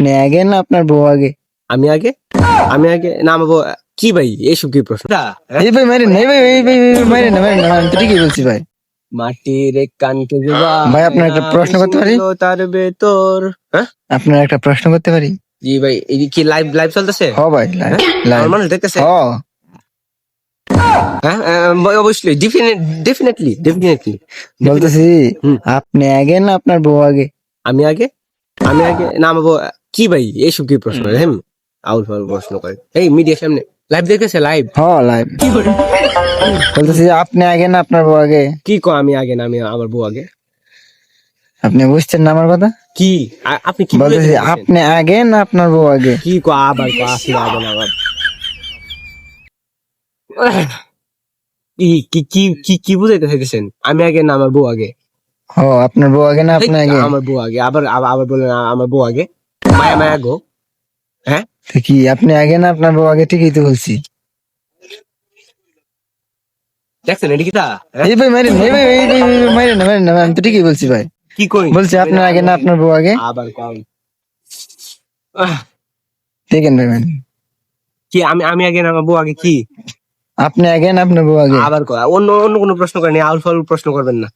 আপনি আগে না আপনার বউ আগে? আমি আগে? আমি আগে? না আমার বউ- কি ভাই? এইসব কি প্রশ্ন? হ্যাঁ? এই ভাই মারেন না, এই ভাই এই ভাই ভাই, মারেন না মারেন না আমি তো ঠিকই বলছি ভাই। মাটির কানকে জবা ভাই, আপনার একটা প্রশ্ন করতে পারি? তার ভেতর। হ্যাঁ? আপনার একটা প্রশ্ন করতে পারি? জি ভাই এই কি লাইভ লাইভ চলতেছে? হ ভাই লাইভ আমার মানুষ দেখতেছে? হ। হ্যাঁ অবশ্যই ডেফিনেটলি ডেফিনেটলি বলতেছি হুম। আপনি আগে না আপনার বউ আগে? আমি আগে? আমি আগে নামাবো কি ভাই? এইসব কি প্রশ্ন? হ্যাঁ আউল ফাউল প্রশ্ন করে এই মিডিয়ার সামনে। লাইভ দেখতেছে লাইভ হ লাইভ বলতেছি আপনি আগে না আপনার বউ আগে? কি কো আমি আগে না আমি আমার বউ আগে? আপনি বুঝছেন না আমার কথা? কি? আ- আপনি কি বলতেছি আপনি আগে না আপনার বউ আগে? কি কো আবার কো আসি আগে না আবার? কি কি কি কি বুঝাইতে চাইতেছেন? আমি আগে না আমার বউ আগে? হ আপনার বউ আগে না আপনি আগে? আমার বউ আগে। আবার আবার বলেন আমার বউ আগে। মায়া মায়া গো। হ্যাঁ? কি আপনি আগে না আপনার বউ আগে ঠিকই তো বলছি। দেখছেন এটি কি তা? হ্যাঁ? এই ভাই মারেন এই ভাই এই ভাই মারেন না মারেন না আমি তো ঠিকই বলছি ভাই। কি কই? বলছি আপনার আগে না আপনার বউ আগে? আবার কম। দেখেন ভাই মানে কি আমি আমি আগে না আমার বউ আগে কি? আপনি আগে না আপনার বউ আগে? আবার। অন্য অন্য কোনো প্রশ্ন করেন আউল ফাউল প্রশ্ন করবেন না।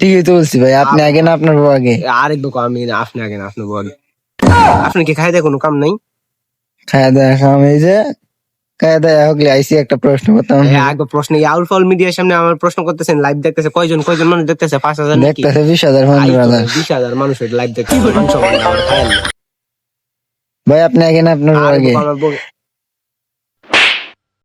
ঠিকই তো বলছি ভাই আপনি আগে না আপনার বউ আগে? আরেকবার কয়, আমি না, আপনি আগে না আপনার বউ আগে। আপনি কি খাই দেয় কোনো কাম নাই? দাওয়া খাওয়া এই যে আইসি একটা প্রশ্ন করতাম। প্রশ্ন এই আউল ফাউল মিডিয়ার সামনে আমার প্রশ্ন করতেছেন লাইভ দেখতেছে কয়জন কয়জন মানুষ দেখতেছে? পাঁচ হাজার দেখতেছে বিশ হাজার পনেরো হাজার বিশ হাজার মানুষ লাইভ দেখতেছে। ভাই আপনি আগে না আপনার বউ আগে? বউ-